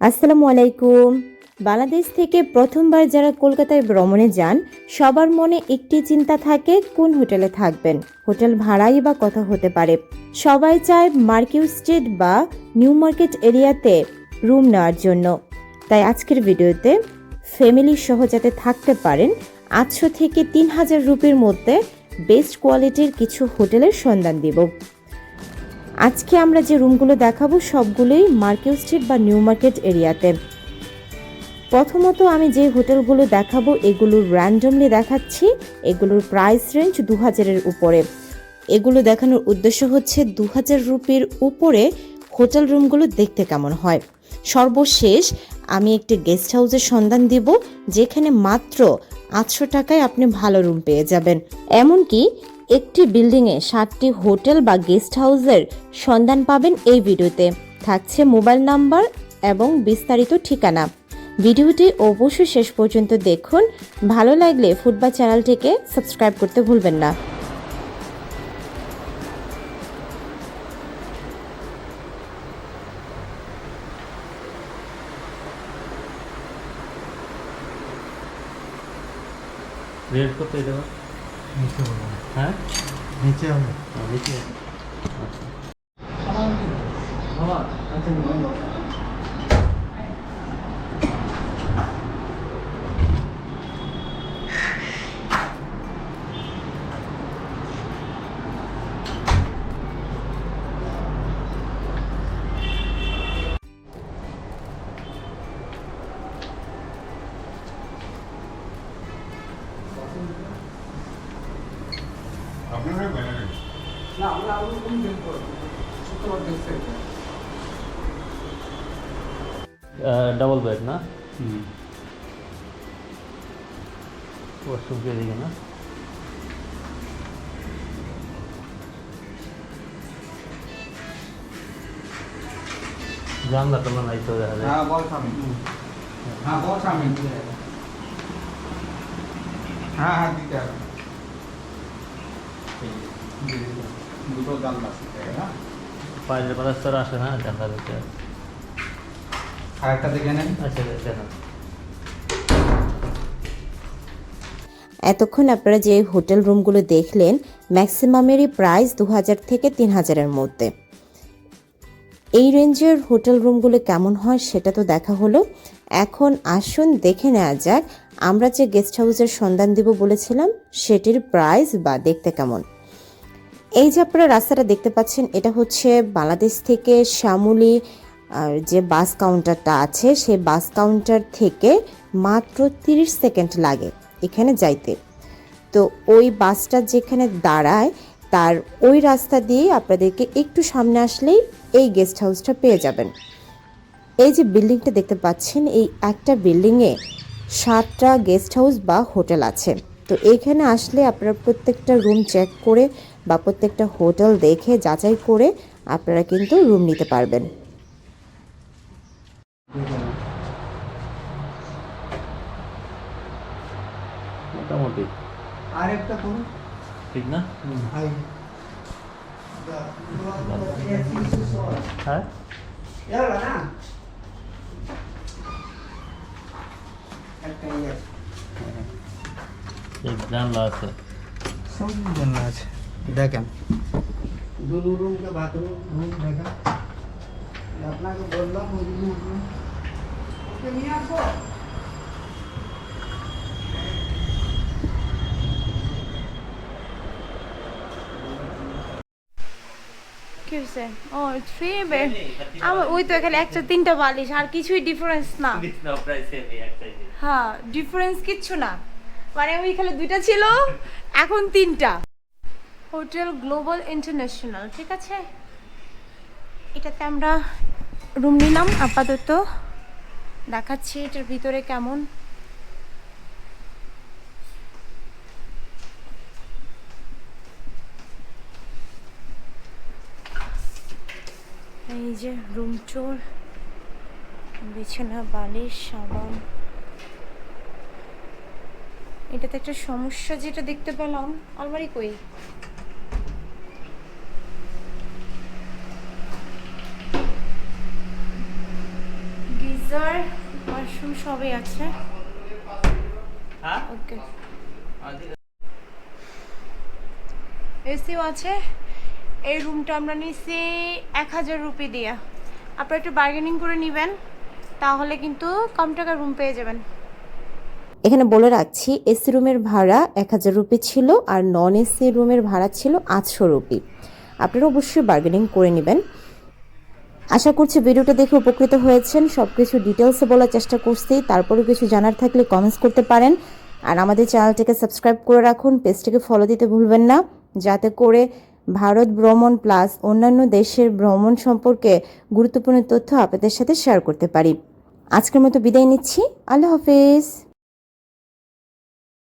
আসসালামু আলাইকুম। বাংলাদেশ থেকে প্রথমবার যারা কলকাতায় ভ্রমণে যান, সবার মনে একটি চিন্তা থাকে, কোন হোটেলে থাকবেন? হোটেল ভাড়াই বা কথা হতে পারে? সবাই চায় মার্কিউ স্ট্রিট বা নিউ মার্কেট এরিয়াতে রুম নেওয়ার জন্য। তাই আজকের ভিডিওতে ফ্যামিলি সহ যাতে থাকতে পারেন, আটশো থেকে তিন হাজার রুপির মধ্যে বেস্ট কোয়ালিটির কিছু হোটেলের সন্ধান দিব। আজকে আমরা যে রুমগুলো দেখাবো সবগুলোই মার্কেট স্ট্রিট বা নিউ মার্কেট এরিয়াতে। প্রথমত আমি যে হোটেলগুলো দেখাবো, এগুলোর র্যান্ডমলি দেখাচ্ছি। এগুলোর প্রাইস রেঞ্জ দু হাজারের উপরে। এগুলো দেখানোর উদ্দেশ্য হচ্ছে দু হাজার রুপির উপরে হোটেল রুমগুলো দেখতে কেমন হয়। সর্বশেষ আমি একটি গেস্ট হাউসের সন্ধান দিব, যেখানে মাত্র আটশো টাকায় আপনি ভালো রুম পেয়ে যাবেন। এমনকি একটি বিল্ডিংয়ে সাতটি হোটেল বা গেস্ট হাউসের সন্ধান পাবেন এই ভিডিওতে। থাকছে মোবাইল নাম্বার এবং বিস্তারিত ঠিকানা। ভিডিওটি অবশ্যই শেষ পর্যন্ত দেখুন। ভালো লাগলে ফুটবল চ্যানেলটিকে সাবস্ক্রাইব করতে ভুলবেন না। রেড করতে দেবো নিচে হবে হ্যাঁ? নিচে হবে নিচে নিচে। আচ্ছা। বাবা আচ্ছা ডবল বেড না ওয়াশরুম কে দিকে না জানলা টানলা নাই তো দেখা যায় হ্যাঁ বল স্বামী হ্যাঁ বল স্বামী হ্যাঁ হ্যাঁ দিতে হবে দুটো জানলা হ্যাঁ বাইরের পালাস্তর আসে না জানলা দিতে আরেকটা দেখে নেন। আচ্ছা দেখেন। এতক্ষণ আপনারা যে হোটেল রুমগুলো দেখলেন ম্যাক্সিমামেরই প্রাইস দু হাজার থেকে তিন হাজারের মধ্যে। এই রেঞ্জের হোটেল রুমগুলো কেমন হয় সেটা তো দেখা হলো। এখন আসুন দেখে নেওয়া যাক আমরা যে গেস্ট হাউসের সন্ধান দিব বলেছিলাম, সেটির প্রাইস বা দেখতে কেমন? এই যে আপনারা রাস্তাটা দেখতে পাচ্ছেন, এটা হচ্ছে বাংলাদেশ থেকে শ্যামলী, আর যে বাস কাউন্টারটা আছে, সেই বাস কাউন্টার থেকে মাত্র তিরিশ সেকেন্ড লাগে এখানে যাইতে। তো ওই বাসটা যেখানে দাঁড়ায়, তার ওই রাস্তা দিয়ে আপনাদেরকে একটু সামনে আসলেই এই গেস্ট হাউসটা পেয়ে যাবেন। এই যে বিল্ডিংটা দেখতে পাচ্ছেন, এই একটা বিল্ডিংয়ে সাতটা গেস্ট হাউস বা হোটেল আছে। তো এইখানে আসলে আপনারা প্রত্যেকটা রুম চেক করে বা প্রত্যেকটা হোটেল দেখে যাচাই করে আপনারা কিন্তু রুম নিতে পারবেন। মোটামুটি। আরেকটা করুন। ঠিক না? হাই হ্যাঁ একটা ইয়ে আছে এই জানলা আছে সব জানলা আছে দেখেন। দুটো রুম কে বাথরুম রুম দেখেন আপনাকে বললাম ওই রুম নিয়ে আসব কি হয়েছে ও বেড আমার ওই তো এখানে একটা তিনটা বালিশ আর কিছুই ডিফারেন্স না। হ্যাঁ ডিফারেন্স কিচ্ছু না। মানে ওই এখানে দুইটা ছিল, এখন তিনটা। হোটেল গ্লোবাল ইন্টারন্যাশনাল, ঠিক আছে? এটাতে আমরা রুম নিলাম, আপাতত। দেখাচ্ছি এটার ভিতরে কেমন। এই যে রুম চোর, বিছানা, বালিশ, সাবান। এটাতে একটা সমস্যা যেটা দেখতে পেলাম। আলমারি কই? গিজার ওয়াশরুম সবই আছে। ওকে। এসিও আছে। এই রুমটা আমরা নিছি এক হাজার রুপি দিয়ে। আপনারা একটু বার্গেনিং করে নেবেন তাহলে কিন্তু কম টাকার রুম পেয়ে যাবেন। এখানে বলে রাখছি, এসি রুমের ভাড়া এক হাজার রুপি ছিল আর নন এসি রুমের ভাড়া ছিল আটশো রুপি। আপনারা অবশ্যই বার্গেনিং করে নেবেন। আশা করছি ভিডিওটা দেখে উপকৃত হয়েছেন। সব কিছু ডিটেলসে বলার চেষ্টা করছি। তারপরে কিছু জানার থাকলে কমেন্টস করতে পারেন। আর আমাদের চ্যানেলটিকে সাবস্ক্রাইব করে রাখুন। পেজটিকে ফলো দিতে ভুলবেন না। যাতে করে ভারত ভ্রমণ প্লাস অন্যান্য দেশের ভ্রমণ সম্পর্কে গুরুত্বপূর্ণ তথ্য আপনাদের সাথে শেয়ার করতে পারি। আজকের মতো বিদায় নিচ্ছি। আল্লাহ হাফেজ।